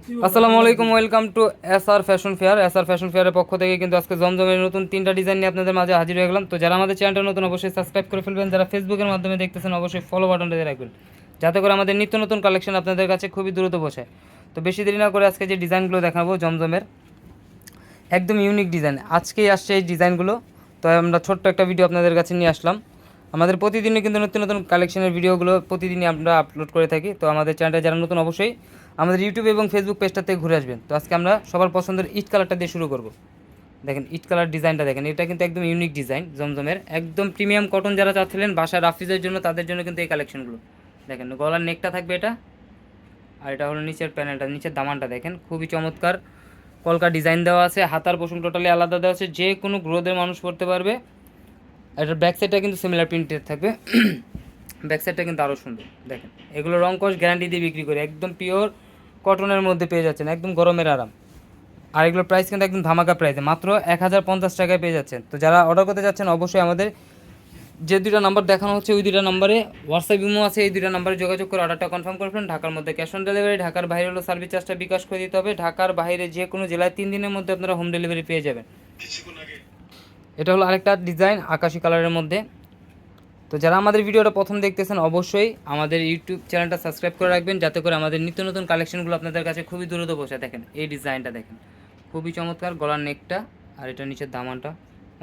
আসসালামু আলাইকুম, welcome to S R fashion fair. S R fashion ফেয়ারের পক্ষ থেকে কিন্তু আজকে জমজমের নতুন তিনটা ডিজাইন নিয়ে আপনাদের মাঝে হাজির হয়ে গেলাম। তো যারা আমাদের চ্যানেলটা নতুন, অবশ্যই সাবস্ক্রাইব করে ফেলবেন। যারা ফেসবুকের মাধ্যমে দেখতেছেন, অবশ্যই ফলো বাটনটা দিয়ে রাখবেন। যাতে করে আমাদের নিত্য নতুন কালেকশন আপনাদের কাছে খুবই দ্রুত বসে তো বেশি দেরি না করে আজকে যে ডিজাইনগুলো দেখাবো জমজমের, একদম ইউনিক ডিজাইন আজকেই আসছে এই ডিজাইনগুলো তো আমরা ছোট্ট একটা ভিডিও আপনাদের কাছে নিয়ে আসলাম। আমাদের প্রতিদিনই কিন্তু নতুন নতুন কালেকশনের ভিডিওগুলো প্রতিদিনই আমরা আপলোড করে থাকি। তো আমাদের চ্যানেলটা যারা নতুন অবশ্যই আমাদের ইউটিউব এবং ফেসবুক পেজটা থেকে ঘুরে আসবেন। তো আজকে আমরা সবার পছন্দের ইট কালারটা দিয়ে শুরু করব। দেখেন ইট কালার ডিজাইনটা দেখেন, এটা কিন্তু একদম ইউনিক ডিজাইন জমজমের। একদম প্রিমিয়াম কটন যারা চাচ্ছিলেন বাসায় রাফিজের জন্য, তাদের জন্য কিন্তু এই কালেকশনগুলো দেখেন, গলার নেকটা থাকবে এটা। আর এটা হলো নিচের প্যানেলটা নিচের দামানটা দেখেন। খুবই চমৎকার, কলকা ডিজাইন দেওয়া আছে, হাতার পোষণ টোটালি আলাদা দেওয়া আছে। যে কোনো গ্রোদের মানুষ পড়তে পারবে। এটার ব্যাক সাইডটা কিন্তু সিমিলার প্রিন্টেড থাকবে। ব্যাক সাইডটা কিন্তু আরও সুন্দর, দেখেন। এগুলো রং কস গ্যারান্টি দিয়ে বিক্রি করে, একদম পিওর কটনের মধ্যে পেয়ে যাচ্ছেন, একদম গরমের আরাম। আর এগুলোর প্রাইস কিন্তু একদম ধামাকা প্রাইসে মাত্র এক হাজার পঞ্চাশ টাকায় পেয়ে যাচ্ছেন। তো যারা অর্ডার করতে যাচ্ছেন, অবশ্যই আমাদের যে দুইটা নাম্বার দেখানো হচ্ছে, ওই দুইটা নাম্বারে হোয়াটসঅ্যাপ ইমো আছে, এই দুইটা নাম্বারে যোগাযোগ করে অর্ডারটা কনফার্ম করবেন ঢাকার মধ্যে ক্যাশ অন ডেলিভারি ঢাকার বাইরে হলো সার্ভিস চার্জটা বিকাশ করে দিতে হবে। ঢাকার বাইরে যে কোনো জেলায় তিন দিনের মধ্যে আপনারা হোম ডেলিভারি পেয়ে যাবেন। এটা হলো আরেকটা ডিজাইন আকাশি কালারের মধ্যে। তো যারা আমাদের ভিডিওটা প্রথম দেখতেছেন, অবশ্যই আমাদের ইউটিউব চ্যানেলটা সাবস্ক্রাইব করে রাখবেন, যাতে করে আমাদের নিত্য নতুন কালেকশনগুলো আপনাদের কাছে খুবই দ্রুত বসে দেখেন, এই ডিজাইনটা দেখেন। খুবই চমৎকার, গলার নেকটা আর এটা নিচের দামানটা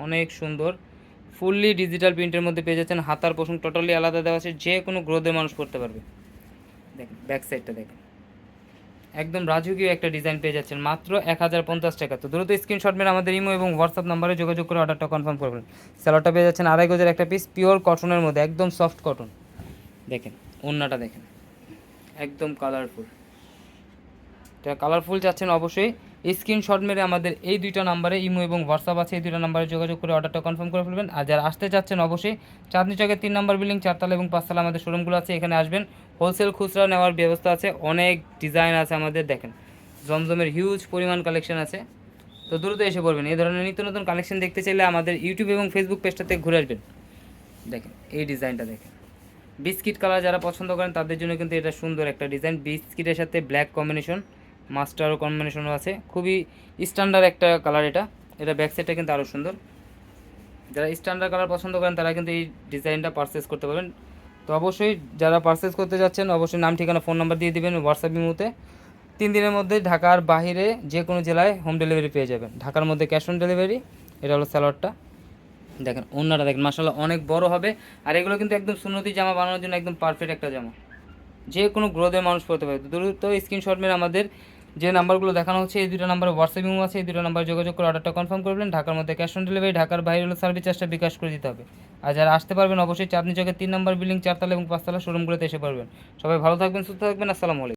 অনেক সুন্দর। ফুললি ডিজিটাল প্রিন্টের মধ্যে পেয়ে যাচ্ছেন, হাতার পোষণ টোটালি আলাদা দেওয়া আছে, যে কোনো গ্রোথের মানুষ করতে পারবে। দেখেন ব্যাক সাইডটা দেখেন। একদম রাজকীয় একটা ডিজাইন পেয়ে যাচ্ছেন। মাত্র এক হাজার পঞ্চাশ টাকা। তো দ্রুত স্ক্রিনশট মেরে আমাদের ইমো এবং হোয়াটসঅ্যাপ নাম্বারে যোগাযোগ করে অর্ডারটা কনফার্ম করবেন। স্যালোডটা পেয়ে যাচ্ছেন আড়াই গজের একটা পিস পিওর কটনের মধ্যে, একদম সফট কটন দেখেন ওন্নাটা দেখেন। একদম কালারফুল এটা কালারফুল চাচ্ছেন অবশ্যই স্ক্রিনশট মেরে আমাদের এই দুইটা নাম্বারে ইমো এবং হোয়াটসঅ্যাপ আছে, এই দুইটা নাম্বারে যোগাযোগ করে অর্ডারটা কনফার্ম করে ফেলবেন। আর যারা আসতে চাচ্ছেন অবশ্যই চাঁদনি চকের তিন নম্বর বিল্ডিং চারতলা এবং পাঁচতলা আমাদের শোরুমগুলো আছে, এখানে আসবেন। হোলসেল খুচরা নেওয়ার ব্যবস্থা আছে, অনেক ডিজাইন আছে আমাদের, দেখেন। জমজমের হিউজ পরিমাণ কালেকশন আছে। তো দ্রুত এসে পড়বেন। এই ধরনের নিত্য নতুন কালেকশন দেখতে চাইলে আমাদের ইউটিউব এবং ফেসবুক পেজটাতে ঘুরে আসবেন। দেখেন, এই ডিজাইনটা দেখেন। বিস্কিট কালার যারা পছন্দ করেন, তাদের জন্য কিন্তু এটা সুন্দর একটা ডিজাইন বিস্কিটের সাথে ব্ল্যাক কম্বিনেশন মাস্টারও কম্বিনেশনও আছে। খুবই স্ট্যান্ডার্ড একটা কালার এটা। এটা ব্যাক কিন্তু আরও সুন্দর। যারা স্ট্যান্ডার্ড কালার পছন্দ করেন, তারা কিন্তু এই ডিজাইনটা পারচেস করতে পারবেন। তো অবশ্যই যারা পারচেস করতে যাচ্ছেন, অবশ্যই নাম, ঠিকানা ফোন নাম্বার দিয়ে দিবেন হোয়াটসঅ্যাপ ইমোতে। তিন দিনের মধ্যে ঢাকার বাইরে যে কোনো জেলায় হোম ডেলিভারি পেয়ে যাবেন। ঢাকার মধ্যে ক্যাশ অন ডেলিভারি এটা হলো স্যালাডটা দেখেন অন্যটা দেখেন মাসাল্লাহ অনেক বড় হবে। আর এগুলো কিন্তু একদম সুন্নতি জামা বানানোর জন্য একদম পারফেক্ট একটা জামা। যে কোনো গ্রোথের মানুষ পড়তে পারে। দ্রুত স্ক্রিনশট মেরে আমাদের যে নাম্বারগুলো দেখানো হচ্ছে, এই দুটো নাম্বার হোয়াটসঅ্যাপ ইমো আছে, এই দুটো নাম্বার যোগাযোগ করে অর্ডারটা কনফার্ম করবেন ঢাকার মধ্যে ক্যাশ অন ডেলিভারি ঢাকার বাইরে হলে সার্ভিস চার্জটা বিকাশ করে দিতে হবে। আর যারা আসতে পারবেন, অবশ্যই চাঁদনি চকের তিন নম্বর বিল্ডিং, চারতলা এবং পাঁচতলা শোরুমগুলোতে এসে পারবেন সবাই ভালো থাকবেন, সুস্থ থাকবেন, আসসালামু আলাইকুম।